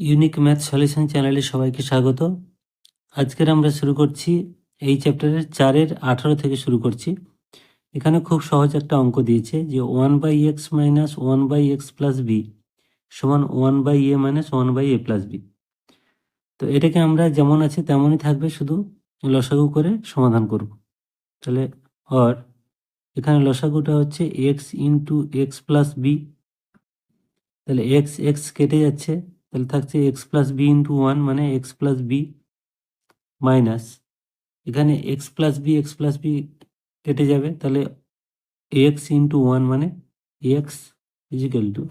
Unique math solution চ্যানেলে সবাইকে স্বাগত। আজকের আমরা শুরু করছি, এই চ্যাপ্টারের চারের আঠারো থেকে শুরু করছি। এখানে খুব সহজ একটা অঙ্ক দিয়েছে যে one by x minus one by x plus b সমান one by a minus one by a plus b তো এটাকে আমরা যেমন আছে তেমনই থাকবে, শুধু লসাগু করে সমাধান করব। তাহলে অর এখানে লসাগুটা হচ্ছে x into x plus b তাহলে এক্স এক্স কেটে যাচ্ছে। তাহলে থাকছে x plus b into one মানে এক্স প্লাস বি মাইনাস এখানে x plus b x plus b কেটে যাবে তাহলে এক্স ইন্টু ওয়ান মানে এক্স ইজিক্যাল টু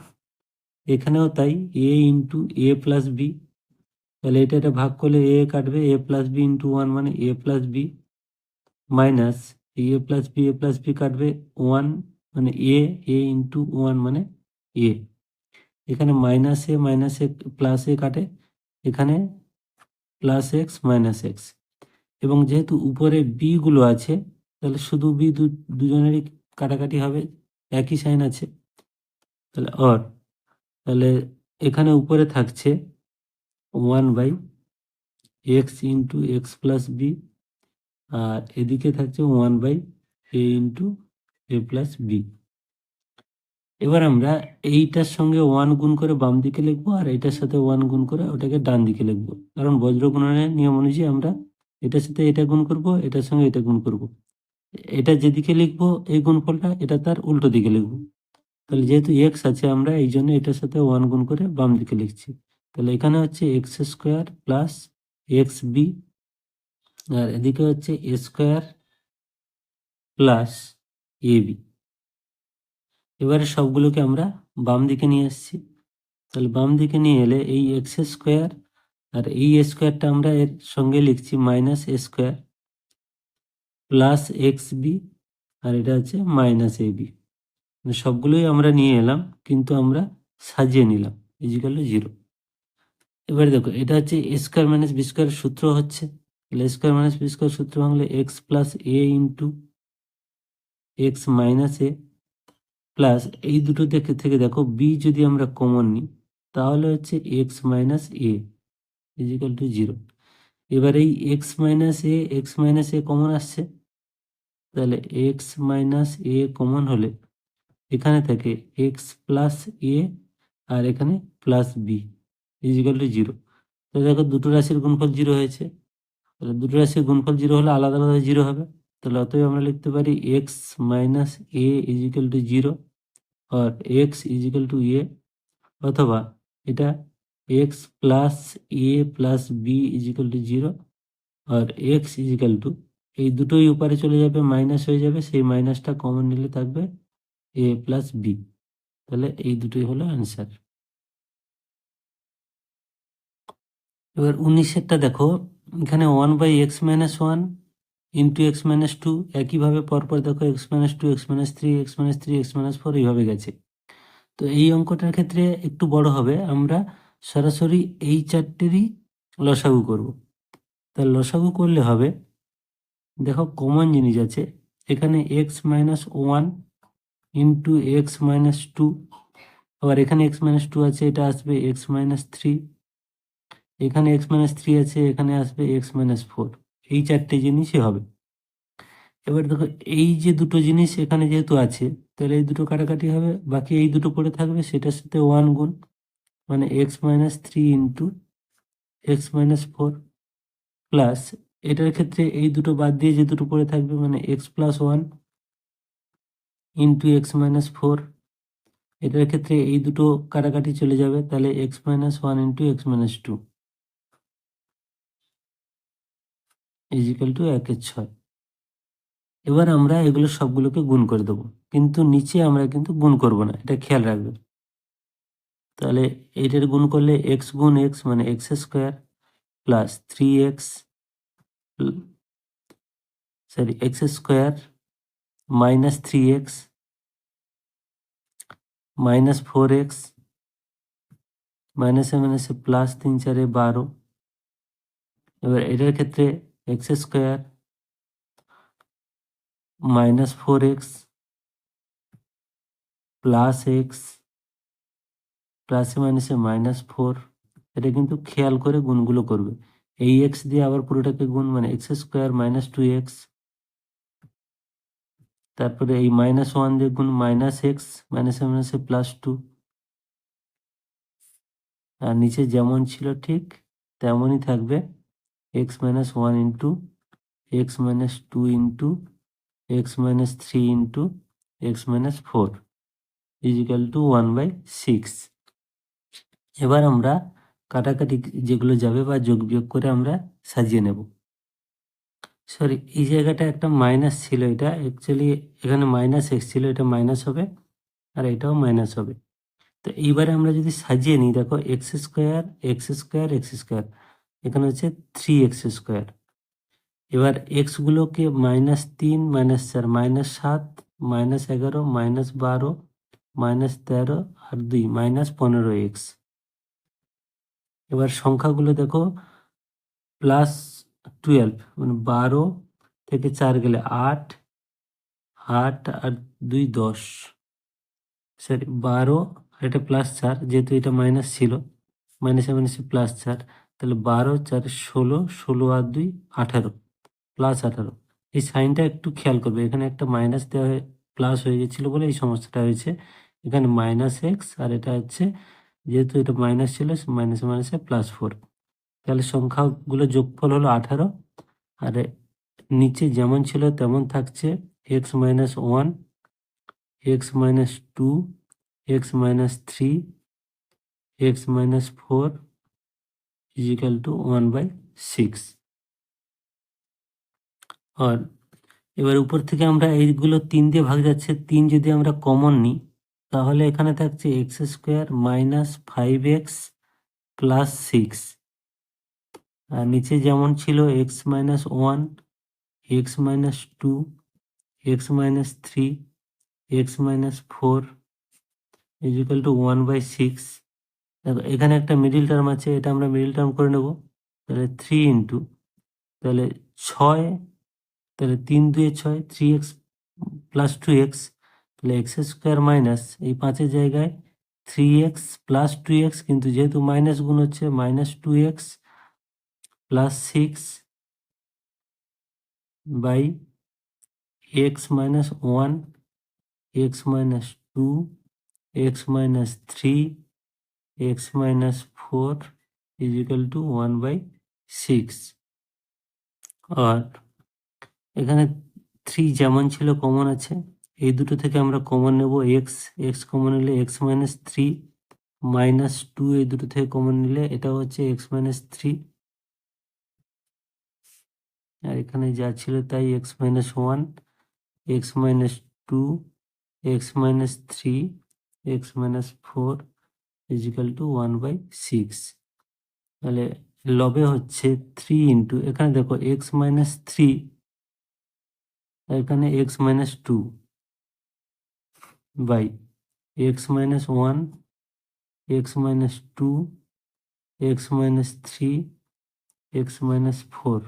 এখানেও তাই a into a plus b তাহলে এটা এটা ভাগ করলে এ কাটবে a plus b into one মানে a plus b minus a plus b a plus b কাটবে ওয়ান মানে এ এ ইন্টু ওয়ান মানে এ এখানে minus a minus a plus a কাটে। এখানে প্লাস এক্স মাইনাস এক্স এবং যেহেতু উপরে বি গুলো আছে, তাহলে শুধু বি দুজনেরই কাটাকাটি হবে, একই সাইন আছে। তাহলে অর তাহলে এখানে উপরে থাকছে one by x into x plus b আর এদিকে থাকছে one by a into a plus b এবার আমরা এইটার সঙ্গে ওয়ান গুণ করে বাম দিকে লিখব আর এইটার সাথে ওয়ান গুণ করে ওটাকে ডান দিকে লিখব। কারণ বজ্র গুণনের নিয়ম অনুযায়ী আমরা এটার সাথে এটা গুণ করব, এটার সঙ্গে এটা গুণ করব। এটা যেদিকে লিখব, এই গুণফলটা এটা তার উল্টো দিকে লিখব। তাহলে যেহেতু এক্স আছে আমরা এই জন্য এটার সাথে ওয়ান গুণ করে বাম দিকে লিখছি। তাহলে এখানে হচ্ছে x square plus x b আর এদিকে হচ্ছে a square plus a b এবারে সবগুলোকে আমরা বাম দিকে নিয়ে আসছি। তাহলে বাম দিকে নিয়ে এলে এই এক্স স্কোয়ার আর এই স্কোয়ারটা আমরা এর সঙ্গে লিখছি minus square plus x b আর এটা হচ্ছে মাইনাস এ বি সবগুলোই আমরা নিয়ে এলাম, কিন্তু আমরা সাজিয়ে নিলাম ইজিক্যাল জিরো এবারে দেখো, এটা হচ্ছে a square minus b square সূত্র হচ্ছে। তাহলে স্কোয়ার মাইনাস বি স্কোয়ার সূত্র ভাঙলে x plus a into x minus a plus এই দুটো দেখে থেকে দেখো বি যদি আমরা কমন নিই, তাহলে হচ্ছে x minus a equal to zero এবার এই x minus a x minus a common আসছে, তাহলে এক্স মাইনাস এ কমন হলে এখানে থাকে এক্স প্লাস এ আর এখানে plus b equal to zero তো দেখো দুটো রাশির গুণফল জিরো হয়েছে, তাহলে দুটো রাশির গুণফল জিরো হলে আলাদা আলাদা জিরো হবে, তাহলে অতএব আমরা লিখতে পারি x minus a equal to zero R x is equal to এ অথবা এটা x plus a plus b equal to zero R x is equal to এই দুটোই উপরে চলে যাবে মাইনাস হয়ে যাবে, সেই মাইনাসটা কমন নিলে থাকবে এ প্লাস বি তাহলে এই দুটোই হলো অ্যান্সার এবার উনিশেরটা দেখো, এখানে one by x minus one into x minus two একইভাবে পরপর দেখো x minus two x minus three x minus three x minus four এইভাবে গেছে তো এই অঙ্কটার ক্ষেত্রে একটু বড় হবে আমরা সরাসরি এই চারটেরই লসাগু করব তাহলে লসাগু করলে হবে দেখো কমন জিনিস আছে এখানে x minus one into x minus two আবার এখানে এক্স মাইনাস টু আছে এটা আসবে এক্স মাইনাস থ্রি এখানে এক্স মাইনাস থ্রি আছে এখানে আসবে এক্স মাইনাস ফোর এই চারটে জিনিসই হবে। এবার দেখো, এই যে দুটো জিনিস এখানে যেহেতু আছে, তাহলে এই দুটো কাটাকাটি হবে, বাকি এই দুটো পড়ে থাকবে, সেটার সাথে ওয়ান গুণ মানে x minus three into x minus four plus এটার ক্ষেত্রে এই দুটো বাদ দিয়ে যে দুটো পড়ে থাকবে মানে x plus one into x minus four এটার ক্ষেত্রে এই দুটো কাটাকাটি চলে যাবে, তাহলে x minus one into x minus two equal to একের ছয়। এবার আমরা এগুলো সবগুলোকে গুণ করে দেবো। কিন্তু নিচে আমরা কিন্তু গুণ করব না, এটা খেয়াল রাখবে। তাহলে এইটার গুণ করলে এক্স গুণ এক্স মানে x square plus three x sorry x square minus three x minus four x মাইনাসে মাইনাসে প্লাস তিন চারে বারো। এবার এটার ক্ষেত্রে x square minus four x plus x প্লাসে মাইনাসে মাইনাস ফোর। এটা কিন্তু খেয়াল করে গুণগুলো করবে। এই এক্স দিয়ে আবার পুরোটাকে গুণ মানে x square minus two x. তারপরে এই মাইনাস ওয়ান দিয়ে গুণ মাইনাস এক্স, মাইনাসে মাইনাসে প্লাস টু। আর নিচে যেমন ছিল ঠিক, তেমনই থাকবে x minus one into x minus two into x minus three into x minus four equal to one by six এবার আমরা কাটাকাটি যেগুলো যাবে বা যোগ বিয়োগ করে আমরা সাজিয়ে নেব। সরি এই জায়গাটা একটা মাইনাস ছিল এটা। অ্যাকচুয়ালি এখানে মাইনাস এক্স ছিল, এটা মাইনাস হবে আর এটাও মাইনাস হবে। তো এইবারে আমরা যদি সাজিয়ে নিই, দেখো x square x square x square এখানে হচ্ছে থ্রি এক্স স্কোয়ার এবার এক্সগুলোকে মাইনাস তিন মাইনাস চার মাইনাস সাত মাইনাস এগারো মাইনাস বারো মাইনাস তেরো আর দুই মাইনাস পনেরো এক্স এবার সংখ্যাগুলো দেখো প্লাস টুয়েলভ মানে বারো থেকে চার গেলে আট আট আর দুই দশ। সরি বারো আর এটা প্লাস চার, যেহেতু এটা মাইনাস ছিল মাইনাসে মাইনাসে প্লাস চার। তাহলে বারো, চার, ষোলো ষোলো আর দুই, আঠারো প্লাস আঠারো। এই সাইনটা একটু খেয়াল করবে। এখানে একটা মাইনাস দেওয়া হয়ে প্লাস হয়ে গেছিল বলে এই সমস্যাটা হয়েছে। এখানে মাইনাস এক্স আর এটা হচ্ছে, যেহেতু এটা মাইনাস ছিল মাইনাসে মাইনাসে প্লাস ফোর তাহলে সংখ্যাগুলো যোগফল হলো আঠারো। আর নিচে যেমন ছিল তেমন থাকছে x minus one x minus two x minus three x minus four equal to one by six আর এবার উপর থেকে আমরা এইগুলো তিন দিয়ে ভাগ যাচ্ছে, তিন যদি আমরা কমন নিই, তাহলে এখানে থাকছে x square minus five x plus six আর নিচে যেমন ছিল x minus one x minus two x minus three x minus four equal to one by six দেখো, এখানে একটা মিডিল টার্ম আছে, এটা আমরা মিডিল টার্ম করে নেব। তাহলে থ্রি ইন্টু তাহলে ছয়, তাহলে তিন দুয়ে ছয় three x plus two x তাহলে এক্স স্কোয়ার মাইনাস এই পাঁচের জায়গায় three x plus two x কিন্তু যেহেতু মাইনাস গুণ হচ্ছে minus two x plus six by x minus one x minus two x minus three x minus four equal to one by six আর এখানে three যেমন ছিল কমন আছে, এই দুটো থেকে আমরা কমন নেব এক্স এক্স কমন নিলে x minus three minus two এই দুটো থেকে কমন নিলে এটা হচ্ছে এক্স মাইনাস থ্রি আর এখানে যা ছিল তাই one x minus two x minus three x minus four equal to one by six তাহলে লবে হচ্ছে থ্রি ইন্টু এখানে দেখো এক্স মাইনাস থ্রি এখানে x minus two by x minus one x minus two x minus three x minus four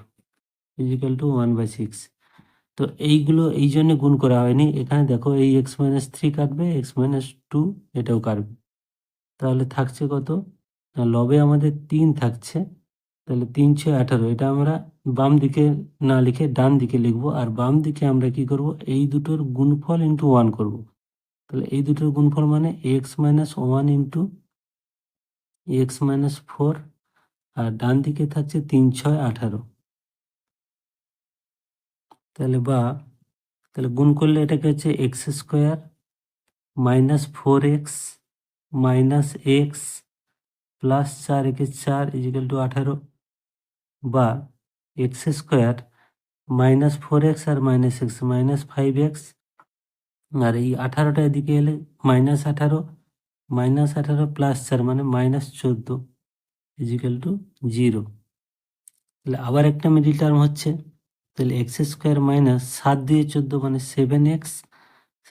equal to one by six তো এইগুলো এই জন্য গুণ করা হয়নি। এখানে দেখো এই এক্স মাইনাস থ্রি কাটবে এক্স মাইনাস টু এটাও কাটবে। তাহলে থাকছে কত? না, লবে আমাদের তিন থাকছে। তাহলে তিন ছয় আঠারো। এটা আমরা বাম দিকে না লিখে ডান দিকে লিখব। আর বাম দিকে আমরা কি করব? এই দুটোর গুণফল ইন্টু ওয়ান করব। তাহলে এই দুটোর গুণফল মানে x minus one into x minus four আর ডান দিকে থাকছে তিন ছয় আঠারো। তাহলে বা, তাহলে গুণ করলে এটাকে হচ্ছে x square minus four x minus x plus চার একে চার ইজিক্যাল টু আঠারো বা x square minus four x আর minus x minus five x আর এই আঠারোটা এদিকে এলে মাইনাস আঠারো মাইনাস আঠারো প্লাস চার মানে মাইনাস চোদ্দ ইজিক্যাল টু জিরো তাহলে আবার একটা মিডিল টার্ম হচ্ছে। তাহলে এক্স স্কোয়ার মাইনাস সাত দিয়ে চোদ্দ মানে সেভেন এক্স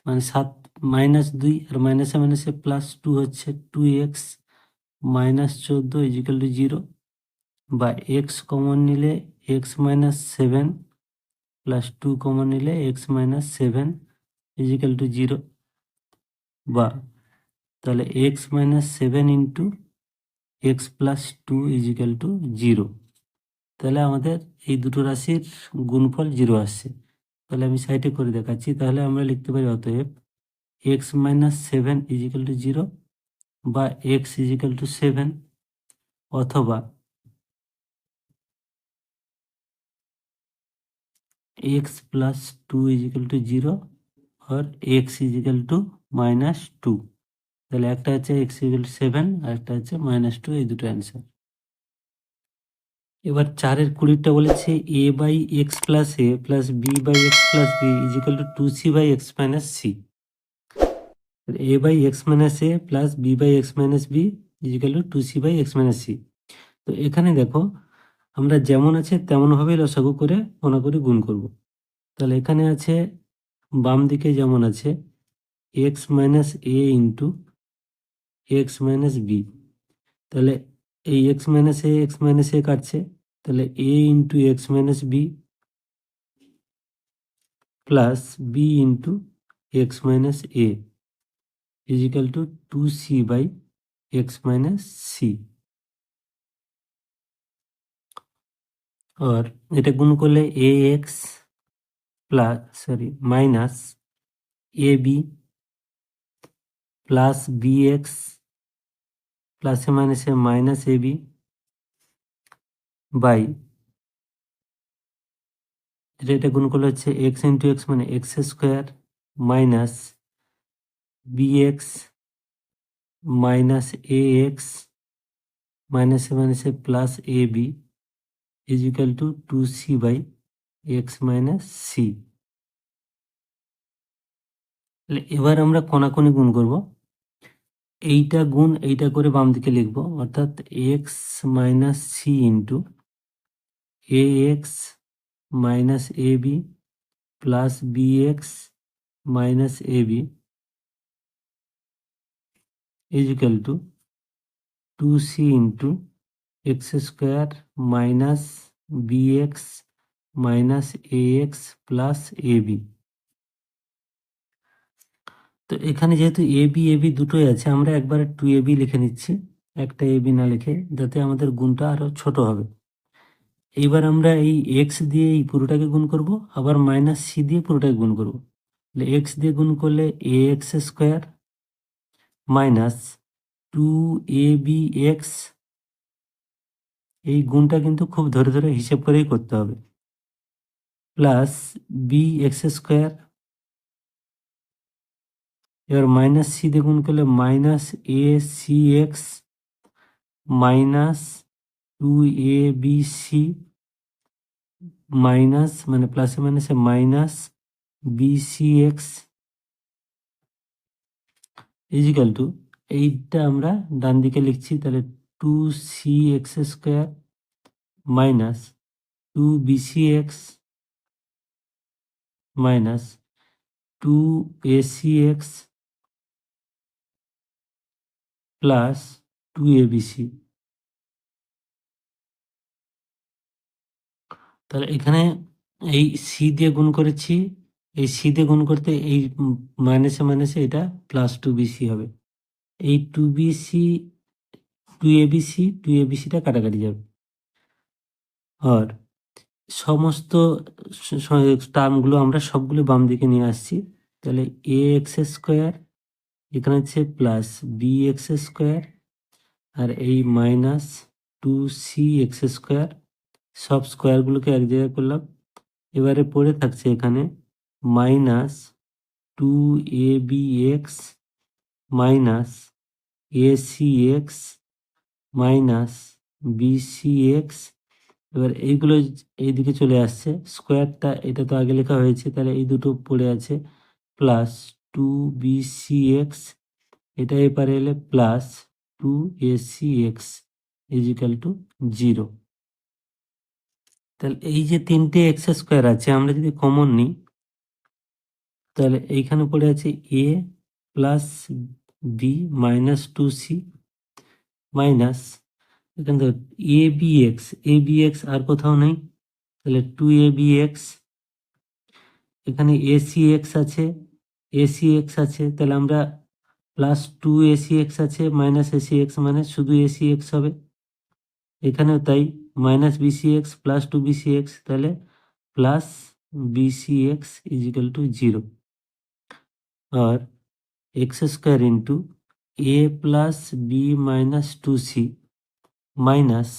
মানে সাত মাইনাস দুই আর মাইনাসে মাইনাসে প্লাস টু হচ্ছে টু এক্স মাইনাস চোদ্দ ইজিক্যাল টু জিরো বা এক্স কমন নিলে x minus seven plus two common নিলে x minus seven equal to zero বা তাহলে x minus seven into x plus two equal to zero তাহলে আমাদের এই দুটো রাশির গুণফল জিরো আসছে তাহলে আমি সাইডে করে দেখাচ্ছি তাহলে আমরা লিখতে পারি অতএব x minus seven equal to zero বা এক্স ইজিক্যাল টু সেভেন অথবা x plus two equal to zero R x equal to minus two তাহলে একটা হচ্ছে এক্স ইজিক্যাল টু সেভেন আর একটা হচ্ছে মাইনাস টু এই দুটো অ্যান্সার এবার চারের কুড়িটা বলেছে a by x plus a plus b by x plus b equal to two c by x minus c a by x minus a plus b by x minus b equal to two c x minus C তো এখানে দেখো, আমরা যেমন আছে তেমনভাবে লসাগু করে কোনা করে গুণ করব। তাহলে এখানে আছে, বাম দিকে যেমন আছে x minus a into x minus b তাহলে এই x minus a x minus a কাটছে। তাহলে a into x minus b plus b into x minus a equal to two c by x minus c और এটা গুণ করলে a x plus sorry minus a b plus b x প্লাসে মাইনাসে minus A B by এটা এটা গুণ করলে হচ্ছে এক্স ইন্টু এক্স মানে x square minus x minus a x মাইনাসে মাইনাসে plus a b equal to 2c by x minus c. তাহলে এবার আমরা কোনাকুনি গুণ করব। এইটা গুণ এইটা করে বাম দিকে লিখব, অর্থাৎ x minus c into a x minus a b plus b x minus a b c into x square minus b x minus a x plus a b তো এখানে যেহেতু এ বি এ বি দুটোই আছে, আমরা একবারে two A B লিখে নিচ্ছি। একটা এ বি না লিখে, যাতে আমাদের গুণটা আরও ছোট হবে। এইবার আমরা এই এক্স দিয়ে এই পুরোটাকে গুণ করব, আবার মাইনাস সি দিয়ে পুরোটাকে গুণ করব। এক্স দিয়ে গুণ করলে a x square minus two a b x, এই গুণটা কিন্তু খুব ধরে ধরে হিসেব করেই করতে হবে। প্লাস বি এক্স স্কোয়ার, এবার মাইনাস সি দিয়ে গুণ করলে minus a c x minus two a b c minus মানে প্লাসে মাইনাসে minus b c x equal to এইটা আমরা ডান দিকে লিখছি, তাহলে two c x square minus two b c x minus two a c x plus two a b c তাহলে এখানে এই সি দিয়ে গুণ করেছি এই সি দিয়ে গুণ করতে এই মাইনাসে মাইনাসে এটা প্লাস টু বিসি হবে। এই two b c two a a b c two a এবিসিটা কাটাকাটি যাবে। আর সমস্ত টার্মগুলো আমরা সবগুলো বাম দিকে নিয়ে আসছি। তাহলে এ এক্স স্কোয়ার এখানে হচ্ছে প্লাস বি এক্স স্কোয়ার আর এই minus two c x square সব স্কোয়ারগুলোকে এক জায়গায় করলাম। এবারে পড়ে থাকছে এখানে minus two a b x minus a c x minus b c x. এবার এইগুলো এইদিকে চলে আসছে। স্কোয়ারটা এটা তো আগে লেখা হয়েছে, তাহলে এই দুটো পড়ে আছে। Plus two b c x, এটা এপারে এলে plus two a c x equal to zero তাহলে এই যে তিনটে এক্স স্কোয়ার আছে, আমরা যদি কমন নিই তাহলে এইখানে পড়ে আছে a plus b minus two c minus এখান থেকে a b x a b x আর কোথাও নেই, তাহলে টু এ বি এক্স এখানে এসি এক্স আছে এসি এক্স আছে, তাহলে আমরা plus two a c x আছে মাইনাস এসি এক্স মানে শুধু এসি এক্স হবে, এখানেও তাই minus b c x plus two b c x তাহলে plus b c x equal to zero R x square into a plus b minus two c minus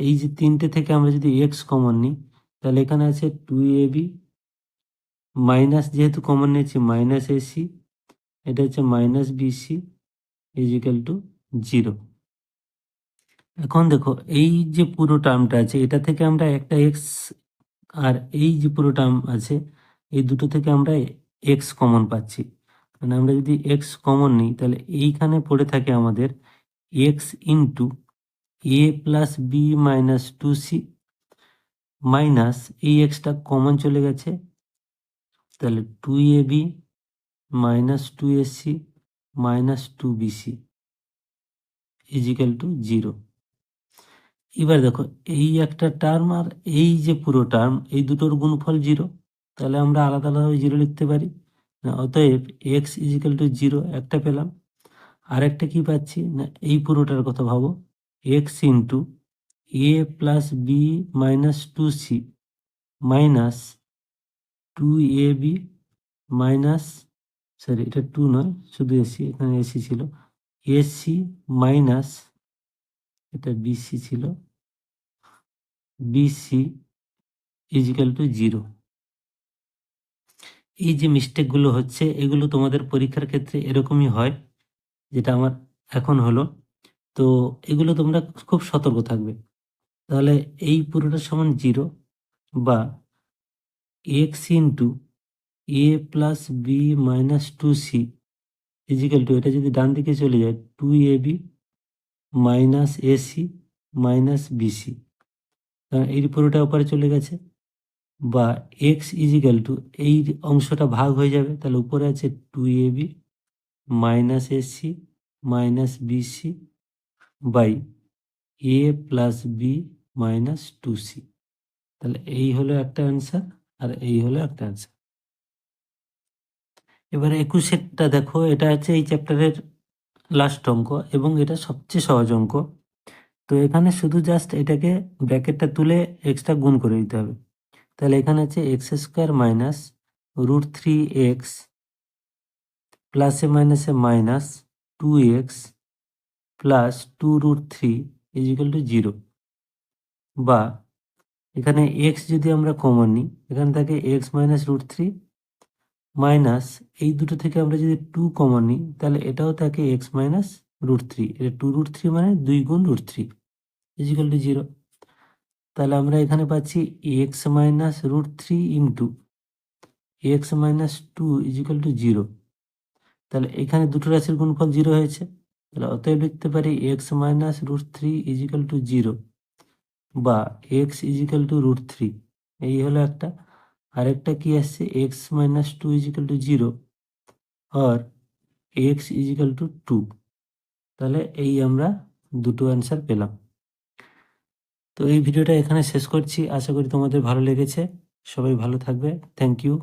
এই যে তিনটে থেকে আমরা যদি এক্স কমন নিই, তাহলে এখানে আছে টু এ বি মাইনাস যেহেতু কমন নিয়েছি মাইনাস এসি এটা হচ্ছে minus b c equal to zero এখন দেখো, এই যে পুরো টার্মটা আছে, এটা থেকে আমরা একটা এক্স আর এই যে পুরো টার্ম আছে, এই দুটো থেকে আমরা এক্স কমন পাচ্ছি। মানে আমরা যদি এক্স কমন নিই, তাহলে এইখানে পড়ে থাকে আমাদের x into a plus b minus two c minus এই এক্সটা কমন চলে গেছে। তাহলে two a b minus two s c minus two b c equal to zero এবার দেখো, এই একটা টার্ম আর এই যে পুরো টার্ম এই দুটোর গুণফল জিরো তাহলে আমরা আলাদা আলাদাভাবে জিরো লিখতে পারি। না, অতএব এক্স ইজিক্যাল টু জিরো একটা পেলাম। আর একটা কি পাচ্ছি? না, এই পুরোটার কথা ভাবো। X into a plus b minus two c minus two a b minus sorry এটা টু নয়, শুধু এসি এখানে এসি ছিল। এসি মাইনাস এটা বিসি ছিল। B c equal to zero এই যে মিস্টেকগুলো হচ্ছে, এগুলো তোমাদের পরীক্ষার ক্ষেত্রে এরকমই হয়, যেটা আমার এখন হলো। তো এগুলো তোমরা খুব সতর্ক থাকবে। তাহলে এই পুরোটা সমান জিরো বা x into a plus b minus two c equal to এটা যদি ডান দিকে চলে যায় two a b minus a c minus b c এই পুরোটা ওপারে চলে গেছে। বা এক্স ইজিক্যাল টু এই অংশটা ভাগ হয়ে যাবে, তাহলে উপরে আছে two a b minus a c minus b c by a plus b minus two c তাহলে এই হলো একটা অ্যান্সার আর এই হলো একটা অ্যান্সার এবার একুশেরটা দেখো, এটা হচ্ছে এই চ্যাপ্টারের লাস্ট অঙ্ক এবং এটা সবচেয়ে সহজ অঙ্ক। তো এখানে শুধু জাস্ট এটাকে ব্র্যাকেটটা তুলে এক্সট্রা গুণ করে দিতে হবে। তাহলে এখানে আছে x square minus root three x প্লাসে মাইনাসে minus two x plus two root three equal to zero বা এখানে এক্স যদি আমরা কমন নিই, এখানে থাকে x minus root three minus এই দুটো থেকে আমরা যদি টু কমন নিই, তাহলে এটাও থাকে এক্স মাইনাস রুট থ্রি এটা টু রুট থ্রি মানে দুই গুণ root three equal to zero তাহলে আমরা এখানে পাচ্ছি x minus root three into x minus two equal to zero তাহলে এখানে দুটো রাশির গুণফল জিরো হয়েছে। তাহলে অতএব লিখতে পারি x minus root three equal to zero বা x equal to root three এই হলো একটা। আরেকটা কি আসছে? X minus two equal to zero R x is equal to two তাহলে এই আমরা দুটো অ্যান্সার পেলাম। তো এই ভিডিওটা এখানে শেষ করছি। আশা করি তোমাদের ভালো লেগেছে। সবাই ভালো থাকবে। Thank you